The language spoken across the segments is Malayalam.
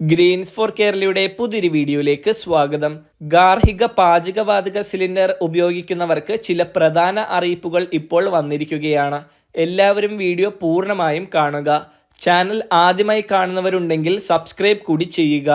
ഗ്രീൻസ് ഫോർ കേരളയുടെ പുതിയൊരു വീഡിയോയിലേക്ക് സ്വാഗതം. ഗാർഹിക പാചകവാതക സിലിണ്ടർ ഉപയോഗിക്കുന്നവർക്ക് ചില പ്രധാന അറിയിപ്പുകൾ ഇപ്പോൾ വന്നിരിക്കുകയാണ്. എല്ലാവരും വീഡിയോ പൂർണമായും കാണുക. ചാനൽ ആദ്യമായി കാണുന്നവരുണ്ടെങ്കിൽ സബ്സ്ക്രൈബ് കൂടി ചെയ്യുക.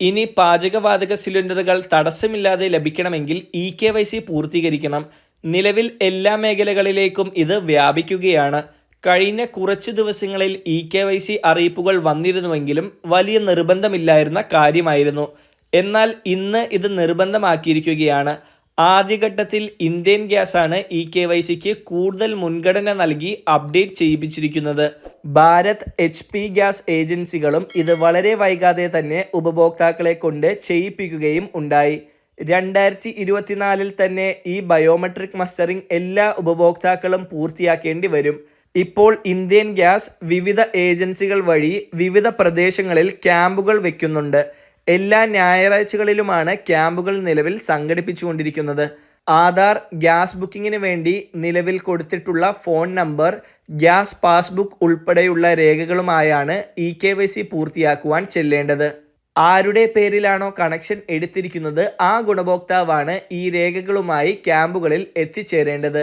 ഇനി പാചകവാതക സിലിണ്ടറുകൾ തടസ്സമില്ലാതെ ലഭിക്കണമെങ്കിൽ ഇ കെ വൈ സി പൂർത്തീകരിക്കണം. നിലവിൽ എല്ലാ മേഖലകളിലേക്കും ഇത് വ്യാപിക്കുകയാണ്. കഴിഞ്ഞ കുറച്ച് ദിവസങ്ങളിൽ ഇ കെ വൈ സി അറിയിപ്പുകൾ വന്നിരുന്നുവെങ്കിലും വലിയ നിർബന്ധമില്ലായിരുന്ന കാര്യമായിരുന്നു. എന്നാൽ ഇന്ന് ഇത് നിർബന്ധമാക്കിയിരിക്കുകയാണ്. ആദ്യഘട്ടത്തിൽ ഇന്ത്യൻ ഗ്യാസ് ആണ് ഇ കെ വൈ സിക്ക് കൂടുതൽ മുൻഗണന നൽകി അപ്ഡേറ്റ് ചെയ്യിപ്പിച്ചിരിക്കുന്നത്. ഭാരത് എച്ച് പി ഗ്യാസ് ഏജൻസികളും ഇത് വളരെ വൈകാതെ തന്നെ ഉപഭോക്താക്കളെ കൊണ്ട് ചെയ്യിപ്പിക്കുകയും ഉണ്ടായി. രണ്ടായിരത്തി ഇരുപത്തിനാലിൽ തന്നെ ഈ ബയോമെട്രിക് മസ്റ്ററിംഗ് എല്ലാ ഉപഭോക്താക്കളും പൂർത്തിയാക്കേണ്ടി വരും. ഇപ്പോൾ ഇന്ത്യൻ ഗ്യാസ് വിവിധ ഏജൻസികൾ വഴി വിവിധ പ്രദേശങ്ങളിൽ ക്യാമ്പുകൾ വെക്കുന്നുണ്ട്. എല്ലാ ഞായറാഴ്ചകളിലുമാണ് ക്യാമ്പുകൾ നിലവിൽ സംഘടിപ്പിച്ചുകൊണ്ടിരിക്കുന്നത്. ആധാർ ഗ്യാസ് ബുക്കിങ്ങിന് വേണ്ടി നിലവിൽ കൊടുത്തിട്ടുള്ള ഫോൺ നമ്പർ ഗ്യാസ് പാസ്ബുക്ക് ഉൾപ്പെടെയുള്ള രേഖകളുമായാണ് ഇ കെ വൈ സി പൂർത്തിയാക്കുവാൻ ചെല്ലേണ്ടത്. ആരുടെ പേരിലാണോ കണക്ഷൻ എടുത്തിരിക്കുന്നത് ആ ഗുണഭോക്താവാണ് ഈ രേഖകളുമായി ക്യാമ്പുകളിൽ എത്തിച്ചേരേണ്ടത്.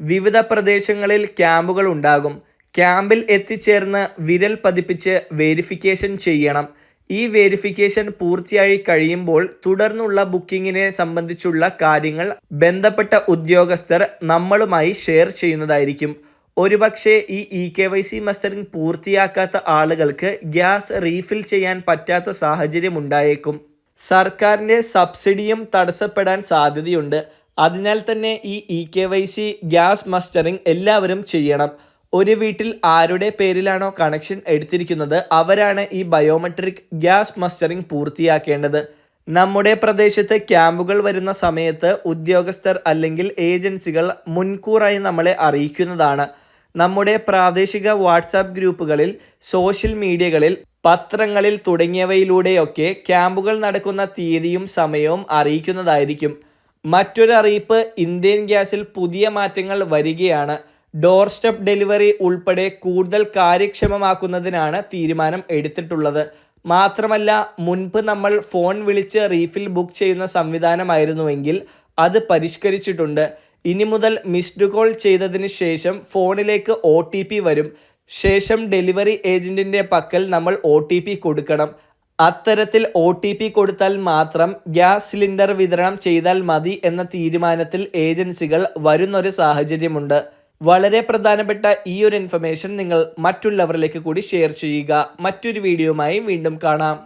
വിവിധ പ്രദേശങ്ങളിൽ ക്യാമ്പുകൾ ഉണ്ടാകും. ക്യാമ്പിൽ എത്തിച്ചേർന്ന് വിരൽ പതിപ്പിച്ച് വെരിഫിക്കേഷൻ ചെയ്യണം. ഈ വെരിഫിക്കേഷൻ പൂർത്തിയായി കഴിയുമ്പോൾ തുടർന്നുള്ള ബുക്കിങ്ങിനെ സംബന്ധിച്ചുള്ള കാര്യങ്ങൾ ബന്ധപ്പെട്ട ഉദ്യോഗസ്ഥർ നമ്മളുമായി ഷെയർ ചെയ്യുന്നതായിരിക്കും. ഒരുപക്ഷെ ഈ E K Y C mustering പൂർത്തിയാക്കാത്ത ആളുകൾക്ക് ഗ്യാസ് റീഫിൽ ചെയ്യാൻ പറ്റാത്ത സാഹചര്യം ഉണ്ടായേക്കും. സർക്കാരിന്റെ സബ്സിഡിയും തടസ്സപ്പെടാൻ സാധ്യതയുണ്ട്. അതിനാൽ തന്നെ ഈ E K Y C gas mustering എല്ലാവരും ചെയ്യണം. ഒരു വീട്ടിൽ ആരുടെ പേരിലാണോ കണക്ഷൻ എടുത്തിരിക്കുന്നത് അവരാണ് ഈ ബയോമെട്രിക് ഗ്യാസ് മസ്റ്ററിംഗ് പൂർത്തിയാക്കേണ്ടത്. നമ്മുടെ പ്രദേശത്ത് ക്യാമ്പുകൾ വരുന്ന സമയത്ത് ഉദ്യോഗസ്ഥർ അല്ലെങ്കിൽ ഏജൻസികൾ മുൻകൂറായി നമ്മളെ അറിയിക്കുന്നതാണ്. നമ്മുടെ പ്രാദേശിക വാട്സാപ്പ് ഗ്രൂപ്പുകളിൽ സോഷ്യൽ മീഡിയകളിൽ പത്രങ്ങളിൽ തുടങ്ങിയവയിലൂടെയൊക്കെ ക്യാമ്പുകൾ നടക്കുന്ന തീയതിയും സമയവും അറിയിക്കുന്നതായിരിക്കും. മറ്റൊരറിയിപ്പ് ഇന്ത്യൻ ഗ്യാസിൽ പുതിയ മാറ്റങ്ങൾ വരികയാണ്. ഡോർ സ്റ്റെപ്പ് ഡെലിവറി ഉൾപ്പെടെ കൂടുതൽ കാര്യക്ഷമമാക്കുന്നതിനാണ് തീരുമാനം എടുത്തിട്ടുള്ളത്. മാത്രമല്ല മുൻപ് നമ്മൾ ഫോൺ വിളിച്ച് റീഫിൽ ബുക്ക് ചെയ്യുന്ന സംവിധാനമായിരുന്നുവെങ്കിൽ അത് പരിഷ്കരിച്ചിട്ടുണ്ട്. ഇനി മുതൽ മിസ്ഡ് കോൾ ചെയ്തതിന് ശേഷം ഫോണിലേക്ക് ഒ വരും. ശേഷം ഡെലിവറി ഏജന്റിന്റെ പക്കൽ നമ്മൾ ഒ കൊടുക്കണം. അത്തരത്തിൽ ഒ ടി പി കൊടുത്താൽ മാത്രം ഗ്യാസ് സിലിണ്ടർ വിതരണം ചെയ്താൽ മതി എന്ന തീരുമാനത്തിൽ ഏജൻസികൾ വരുന്നൊരു സാഹചര്യമുണ്ട്. വളരെ പ്രധാനപ്പെട്ട ഈ ഒരു ഇൻഫർമേഷൻ നിങ്ങൾ മറ്റുള്ളവരിലേക്ക് കൂടി ഷെയർ ചെയ്യുക. മറ്റൊരു വീഡിയോയുമായി വീണ്ടും കാണാം.